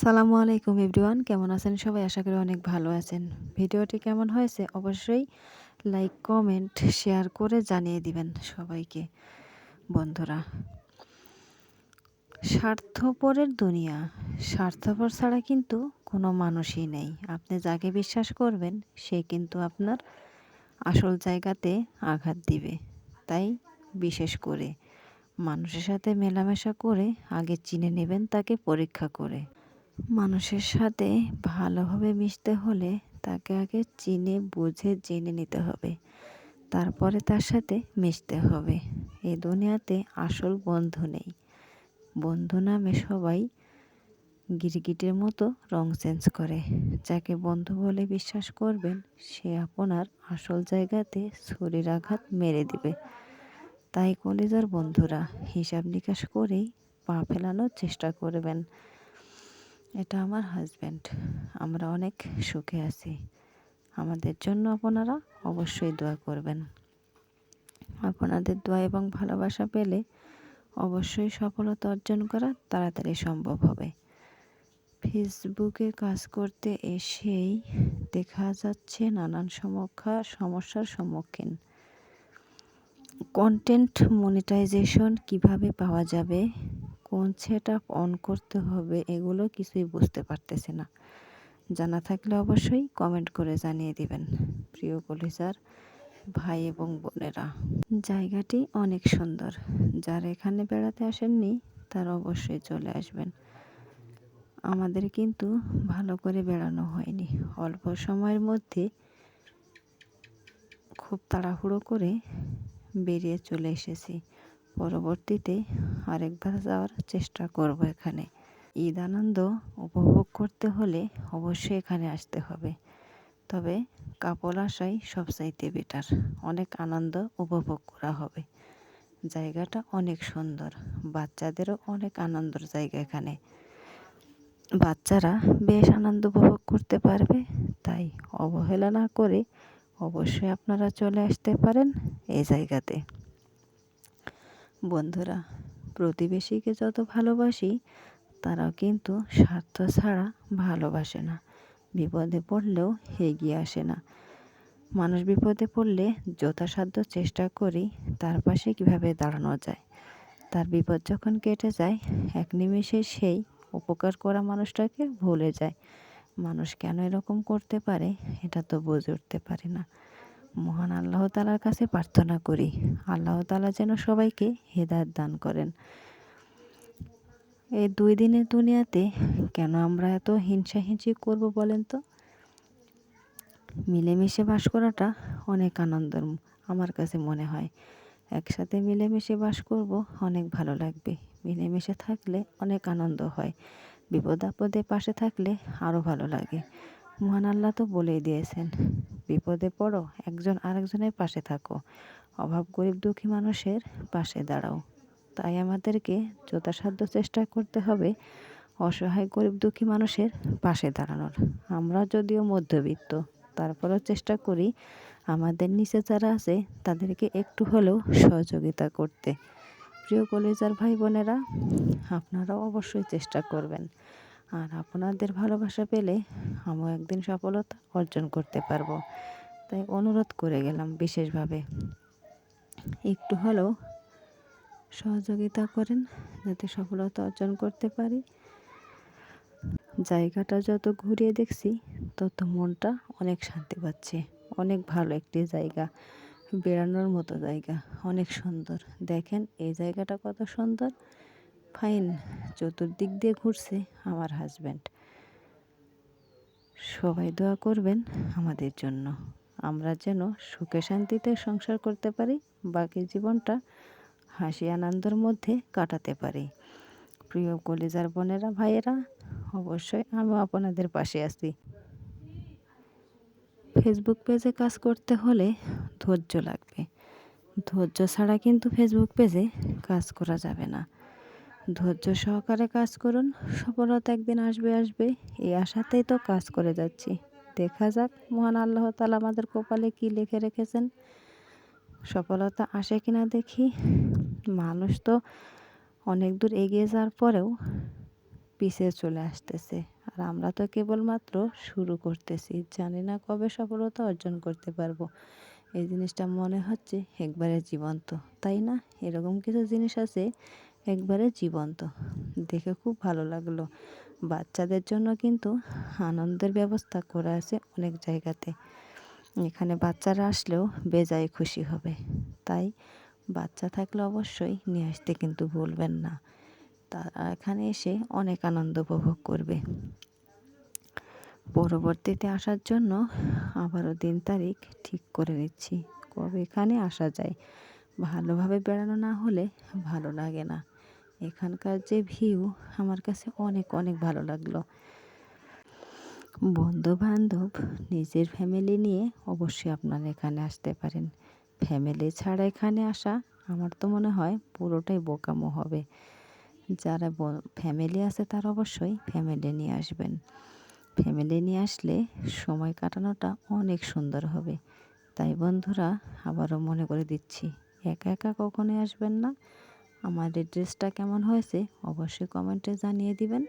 সালামু আলাইকুম এভরিওয়ান, কেমন আছেন সবাই? আশা করি অনেক ভালো আছেন। ভিডিওটি কেমন হয়েছে অবশ্যই লাইক, কমেন্ট, শেয়ার করে জানিয়ে দিবেন সবাইকে। বন্ধুরা, স্বার্থপরের দুনিয়া, স্বার্থপর ছাড়া কিন্তু কোনো মানুষই নেই। আপনি যাকে বিশ্বাস করবেন, সে কিন্তু আপনার আসল জায়গাতে আঘাত দিবে। তাই বিশেষ করে মানুষের সাথে মেলামেশা করে আগে চিনে নেবেন, তাকে পরীক্ষা করে। মানুষের সাথে ভালোভাবে মিশতে হলে তাকে আগে চিনে, বুঝে, জেনে নিতে হবে। তারপরে তার সাথে মিশতে হবে। এ দুনিয়াতে আসল বন্ধু নেই। বন্ধু নামে সবাই গিরগিটের মতো রং চেঞ্জ করে। যাকে বন্ধু বলে বিশ্বাস করবেন, সে আপনার আসল জায়গাতে শরীর আঘাত মেরে দিবে। তাই কলেজার বন্ধুরা হিসাব নিকাশ করেই পা ফেলানোর চেষ্টা করবেন। এটা আমার হাজব্যান্ড আমরা অনেক সুখে আছি। আমাদের জন্য আপনারা অবশ্যই দোয়া করবেন। আপনাদের দোয়া এবং ভালোবাসা পেলে অবশ্যই সফলতা অর্জন করা তাড়াতাড়ি সম্ভব হবে। ফেসবুকে কাজ করতে এসেই দেখা যাচ্ছে নানান সমক্ষা সমস্যার সম্মুখীন। কন্টেন্ট মনিটাইজেশন কীভাবে পাওয়া যাবে? কোন সেট অন করতে হবে, এগুলো কিছুই বুঝতে পারতেছে না। জানা থাকলে অবশ্যই কমেন্ট করে জানিয়ে দিবেন, প্রিয় কলিজার ভাই এবং বোনেরা। জায়গাটি অনেক সুন্দর, যারা এখানে বেড়াতে আসেননি, তারা অবশ্যই চলে আসবেন। আমাদের কিন্তু ভালো করে বেড়ানো হয়নি, অল্প সময়ের মধ্যে খুব তাড়াহুড়ো করে বেরিয়ে চলে এসেছি। পরবর্তীতে আরেকবার যাওয়ার চেষ্টা করব এখানে। ঈদ আনন্দ উপভোগ করতে হলে অবশ্যই এখানে আসতে হবে। তবে কাপড় আসাই সবচাইতে বেটার অনেক আনন্দ উপভোগ করা হবে। জায়গাটা অনেক সুন্দর, বাচ্চাদেরও অনেক আনন্দর জায়গা এখানে। বাচ্চারা বেশ আনন্দ উপভোগ করতে পারবে, তাই অবহেলা না করে অবশ্যই আপনারা চলে আসতে পারেন এই জায়গাতে। বন্ধুরা, প্রতিবেশীকে যত ভালোবাসি, তারাও কিন্তু স্বার্থ ছাড়া ভালোবাসে না। বিপদে পড়লেও এগিয়ে আসে না। মানুষ বিপদে পড়লে যথাসাধ্য চেষ্টা করি তার পাশে কীভাবে দাঁড়ানো যায়? তার বিপদ যখন কেটে যায়, এক নিমেষে সেই উপকার করা মানুষটাকে ভুলে যায়। মানুষ কেন এরকম করতে পারে, এটা তো বুঝে উঠতে পারে না। মহান আল্লাহ তালার কাছে প্রার্থনা করি। আল্লাহ তালা যেন সবাইকে হেদায়ত দান করেন। এই দুই দিনের দুনিয়াতে কেন আমরা এত হিংসাহিংসি করব বলেন তো? মিলেমিশে বাস করাটা অনেক আনন্দের আমার কাছে মনে হয়। একসাথে মিলেমিশে বাস করব অনেক ভালো লাগবে। মিলেমিশে থাকলে অনেক আনন্দ হয়। বিপদ আপদে পাশে থাকলে আরও ভালো লাগে। মহান আল্লাহ তো বলেই দিয়েছেন, বিপদে পড়ো, একজন আরেকজনের পাশে থাকো, অভাব গরিব দুঃখী মানুষের পাশে দাঁড়াও। তাই আমাদেরকে যথাসাধ্য চেষ্টা করতে হবে অসহায় গরিব দুঃখী মানুষের পাশে দাঁড়ানোর। আমরা যদিও মধ্যবিত্ত, তারপরেও চেষ্টা করি আমাদের নিচে যারা আছে তাদেরকে একটু হলেও সহযোগিতা করতে। প্রিয় কলেজার ভাই বোনেরা আপনারাও অবশ্যই চেষ্টা করবেন। আর আপনাদের ভালোবাসা পেলে আমিও একদিন সফলতা অর্জন করতে পারব। তাই অনুরোধ করে গেলাম বিশেষভাবে। একটু হলেও সহযোগিতা করেন যাতে সফলতা অর্জন করতে পারি। জায়গাটা যত ঘুরিয়ে দেখছি, তত মনটা অনেক শান্তি পাচ্ছে। অনেক ভালো একটি জায়গা, বেড়ানোর মতো জায়গা, অনেক সুন্দর। দেখেন এই জায়গাটা কত সুন্দর। ফাইন, চতুর্দিক দিয়ে ঘুরছে আমার হাজব্যান্ড সবাই দোয়া করবেন আমাদের জন্য। আমরা যেন সুখে শান্তিতে সংসার করতে পারি, বাকি জীবনটা হাসি আনন্দের মধ্যে কাটাতে পারি। প্রিয় কলিজার বোনেরা, ভাইয়েরা, অবশ্যই আমিও আপনাদের পাশে আছি। ফেসবুক পেজে কাজ করতে হলে ধৈর্য লাগবে। ধৈর্য ছাড়া কিন্তু ফেসবুক পেজে কাজ করা যাবে না। ধৈর্য সহকারে কাজ করুন, সফলতা একদিন আসবে আসবে, এই আশাতেই তো কাজ করে যাচ্ছি। দেখা যাক, মহান আল্লাহ তালা আমাদের কপালে কি লিখে রেখেছেন। সফলতা আসে কিনা দেখি। মানুষ তো অনেক দূর এগিয়ে যাওয়ার পরেও পিছিয়ে চলে আসতেছে। আর আমরা তো কেবলমাত্র শুরু করতেছি। জানি না কবে সফলতা অর্জন করতে পারব। এই জিনিসটা মনে হচ্ছে একবারে জীবন্ত, তাই না? এরকম কিছু জিনিস আছে একবারে জীবন্ত। দেখে খুব ভালো লাগল। বাচ্চাদের জন্য কিন্তু আনন্দের ব্যবস্থা করা আছে অনেক জায়গাতে। এখানে বাচ্চারা আসলেও বেজায় খুশি হবে। তাই বাচ্চা থাকলে অবশ্যই নিয়ে আসতে কিন্তু ভুলবেন না। তারা এখানে এসে অনেক আনন্দ উপভোগ করবে। পরবর্তীতে আসার জন্য আবারও দিন তারিখ ঠিক করে নিচ্ছি। কবে এখানে আসা যায়? ভালোভাবে বেড়ানো না হলে ভালো লাগে না। এখানকার যে ভিউ আমার কাছে অনেক অনেক ভালো লাগল। বন্ধু বান্ধব নিজের ফ্যামিলি নিয়ে অবশ্যই আপনারা এখানে আসতে পারেন। ফ্যামিলি ছাড়া এখানে আসা, আমার তো মনে হয় পুরোটাই বোকামো হবে। যারা ফ্যামিলি আছে তারা অবশ্যই ফ্যামিলি নিয়ে আসবেন। ফ্যামিলি নিয়ে আসলে সময় কাটানোটা অনেক সুন্দর হবে। তাই বন্ধুরা, আবারও মনে করে দিচ্ছি, একা একা কখনোই আসবেন না। আমার এই ড্রেসটা কেমন হয়েছে অবশ্যই কমেন্টে জানিয়ে দিবেন।